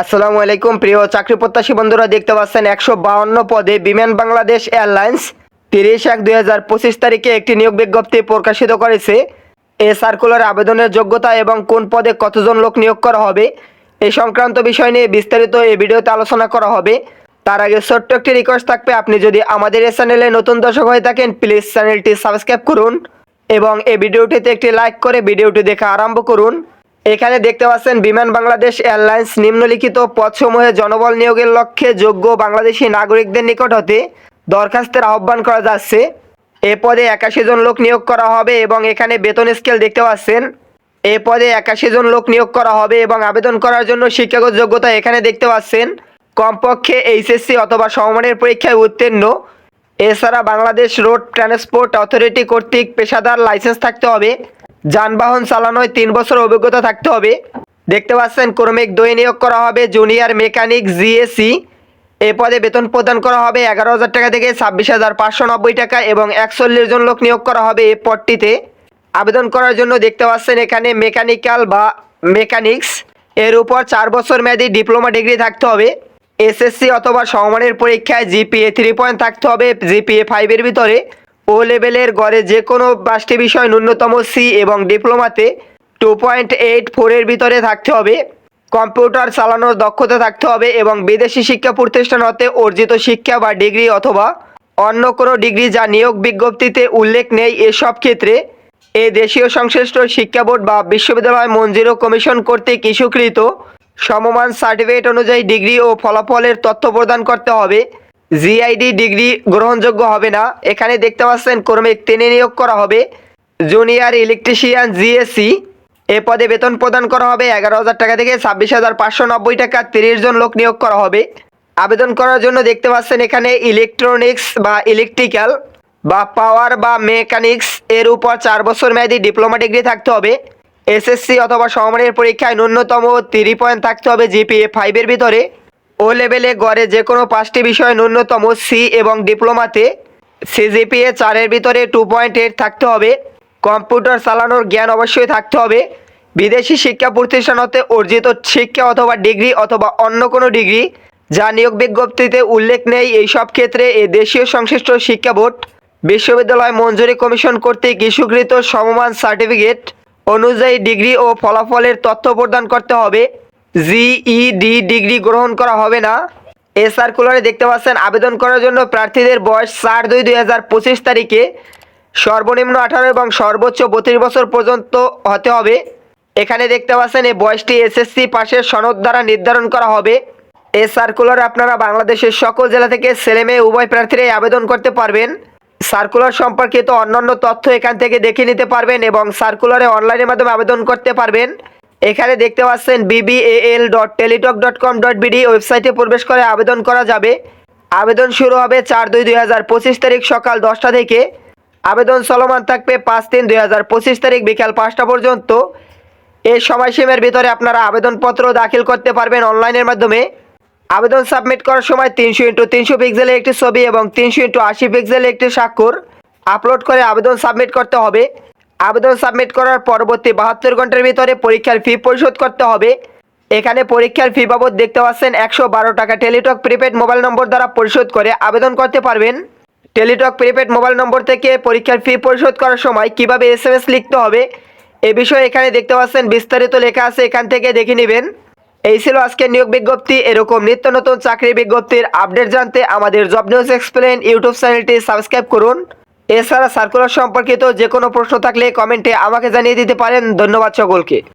আসসালামু আলাইকুম, প্রিয় চাকরি প্রত্যাশী বন্ধুরা, দেখতে পাচ্ছেন একশো বাউন্ন পদে বিমান বাংলাদেশ এয়ারলাইন্স তিরিশ এক দুই হাজার পঁচিশ তারিখে একটি নিয়োগ বিজ্ঞপ্তি প্রকাশিত করেছে। এ সার্কুলার আবেদনের যোগ্যতা এবং কোন পদে কতজন লোক নিয়োগ করা হবে এই সংক্রান্ত বিষয় নিয়ে বিস্তারিত এই ভিডিওতে আলোচনা করা হবে। তার আগে ছোট্ট একটি রিকোয়েস্ট থাকবে, আপনি যদি আমাদের এই চ্যানেলে নতুন দর্শক হয়ে থাকেন প্লিজ চ্যানেলটি সাবস্ক্রাইব করুন এবং এই ভিডিওটিতে একটি লাইক করে ভিডিওটি দেখা আরম্ভ করুন। এখানে দেখতে পাচ্ছেন বিমান বাংলাদেশ এয়ারলাইন্স নিম্নলিখিত পদসমূহে জনবল নিয়োগের লক্ষ্যে যোগ্য বাংলাদেশি নাগরিকদের নিকট হতে দরখাস্তের আহ্বান করা যাচ্ছে। এ পদে একাশি জন লোক নিয়োগ করা হবে এবং এখানে বেতন স্কেল দেখতে পাচ্ছেন। এ পদে একাশি জন লোক নিয়োগ করা হবে এবং আবেদন করার জন্য শিক্ষাগত যোগ্যতা এখানে দেখতে পাচ্ছেন। কমপক্ষে এইচএসসি অথবা সমমানের পরীক্ষায় উত্তীর্ণ। এছাড়া বাংলাদেশ রোড ট্রান্সপোর্ট অথরিটি কর্তৃক পেশাদার লাইসেন্স থাকতে হবে। যানবাহন চালানোয় তিন বছর অভিজ্ঞতা থাকতে হবে। দেখতে পাচ্ছেন, ক্রমিক দই নিয়োগ করা হবে জুনিয়র মেকানিক জিএসি। এ পদে বেতন প্রদান করা হবে এগারো হাজার টাকা থেকে ছাব্বিশ হাজার পাঁচশো নব্বই টাকা এবং একচল্লিশ জন লোক নিয়োগ করা হবে এ পদটিতে। আবেদন করার জন্য দেখতে পাচ্ছেন, এখানে মেকানিক্যাল বা মেকানিক্স। এর উপর চার বছর মেয়াদি ডিপ্লোমা ডিগ্রি থাকতে হবে। এসএসসি অথবা সমমানের পরীক্ষায় জিপিএ থ্রি পয়েন্ট থাকতে হবে, জিপিএ ফাইভের ভিতরে। ও লেভেলের গড়ে যে কোনো পাঁচটি বিষয় ন্যূনতম সি এবং ডিপ্লোমাতে টু পয়েন্ট এইট ফোরের ভিতরে থাকতে হবে, কম্পিউটার চালানোর দক্ষতা থাকতে হবে এবং বিদেশি শিক্ষা প্রতিষ্ঠান হতে অর্জিত শিক্ষা বা ডিগ্রি অথবা অন্য কোনো ডিগ্রি যা নিয়োগ বিজ্ঞপ্তিতে উল্লেখ নেই এসব ক্ষেত্রে এ দেশীয় সংশ্লিষ্ট শিক্ষা বোর্ড বা বিশ্ববিদ্যালয় মঞ্জুর কমিশন কর্তৃক ইস্যুকৃত সমমান সার্টিফিকেট অনুযায়ী ডিগ্রি ও ফলাফলের তথ্য প্রদান করতে হবে। জিআইডি ডিগ্রি গ্রহণযোগ্য হবে না। এখানে দেখতে পাচ্ছেন ক্রমিক টেনে নিয়োগ করা হবে। জুনিয়র ইলেকট্রিশিয়ান জিএসসি, এ পদে বেতন প্রদান করা হবে এগারো হাজার টাকা থেকে ছাব্বিশ হাজার পাঁচশো নব্বই টাকা, তিরিশ জন লোক নিয়োগ করা হবে। আবেদন করার জন্য দেখতে পাচ্ছেন এখানে ইলেকট্রনিক্স বা ইলেকট্রিক্যাল বা পাওয়ার বা মেকানিক্স এর উপর চার বছর মেয়াদী ডিপ্লোমা ডিগ্রি থাকতে হবে। এসএসসি অথবা সমমানের পরীক্ষায় ন্যূনতম থ্রি পয়েন্ট থাকতে হবে জিপিএ ফাইভের ভিতরে। ও লেভেলে গড়ে যে কোনো পাঁচটি বিষয় ন্যূনতম সি এবং ডিপ্লোমাতে সিজিপিএ চারের ভিতরে টু পয়েন্ট এইট থাকতে হবে। কম্পিউটার চালানোর জ্ঞান অবশ্যই থাকতে হবে। বিদেশি শিক্ষা প্রতিষ্ঠান হতে অর্জিত শিক্ষা অথবা ডিগ্রি অথবা অন্য কোনো ডিগ্রি যা নিয়োগ বিজ্ঞপ্তিতে উল্লেখ নেই, এই সব ক্ষেত্রে এ দেশীয় সংশ্লিষ্ট শিক্ষা বোর্ড, বিশ্ববিদ্যালয় মঞ্জুরি কমিশন কর্তৃক ইস্যুকৃত সমমান সার্টিফিকেট অনুযায়ী ডিগ্রি ও ফলাফলের তথ্য প্রদান করতে হবে। জিইডি ডিগ্রি গ্রহণ করা হবে না। এ সার্কুলারে দেখতে পাচ্ছেন, আবেদন করার জন্য প্রার্থীদের বয়স চার দুই দুই হাজার পঁচিশ তারিখে। সর্বনিম্ন আঠারো এবং সর্বোচ্চ বত্রিশ বছর পর্যন্ত হতে হবে। এখানে দেখতে পাচ্ছেন, এই বয়সটি এসএসসি পাশের সনদ দ্বারা নির্ধারণ করা হবে। এ সার্কুলার আপনারা বাংলাদেশের সকল জেলা থেকে ছেলে মেয়ে, উভয় প্রার্থীরাই আবেদন করতে পারবেন। সার্কুলার সম্পর্কিত অন্যান্য তথ্য এখান থেকে দেখে নিতে পারবেন এবং সার্কুলারে অনলাইনের মাধ্যমে আবেদন করতে পারবেন। এখানে দেখতে পাচ্ছেন BBL dot Teletalk dot com dot BD ওয়েবসাইটে প্রবেশ করে আবেদন করা যাবে। আবেদন শুরু হবে চার দুই দুই হাজার পঁচিশ তারিখ সকাল দশটা থেকে। আবেদন চলমান থাকবে পাঁচ তিন দুই হাজার পঁচিশ তারিখ বিকাল পাঁচটা পর্যন্ত। এই সময়সীমার ভিতরে আপনারা আবেদনপত্র দাখিল করতে পারবেন অনলাইনের মাধ্যমে। আবেদন সাবমিট করার সময় তিনশো ইন্টু তিনশো পিক্সেলের একটি ছবি এবং তিনশো ইন্টু আশি পিক্সেলের একটি স্বাক্ষর। আপলোড করে আবেদন সাবমিট করতে হবে। আবেদন সাবমিট করার পরবর্তী বাহাত্তর ঘণ্টার ভিতরে পরীক্ষার ফি পরিশোধ করতে হবে। এখানে পরীক্ষার ফি বাবদ দেখতে পাচ্ছেন একশো বারো টাকা টেলিটক প্রিপেড মোবাইল নম্বর দ্বারা পরিশোধ করে আবেদন করতে পারবেন। টেলিটক প্রিপেড মোবাইল নম্বর থেকে পরীক্ষার ফি পরিশোধ করার সময় কীভাবে এস এম এস লিখতে হবে, এ বিষয়ে এখানে দেখতে পাচ্ছেন বিস্তারিত লেখা আছে, এখান থেকে দেখে নেবেন। এই ছিল আজকের নিয়োগ বিজ্ঞপ্তি। এরকম নিত্য নতুন চাকরি বিজ্ঞপ্তির আপডেট জানতে আমাদের জব নিউজ এক্সপ্লেন ইউটিউব চ্যানেলটি সাবস্ক্রাইব করুন। এছাড়া সার্কুলার সম্পর্কিত যে কোনো প্রশ্ন থাকলে কমেন্টে আমাকে জানিয়ে দিতে পারেন। ধন্যবাদ সকলকে।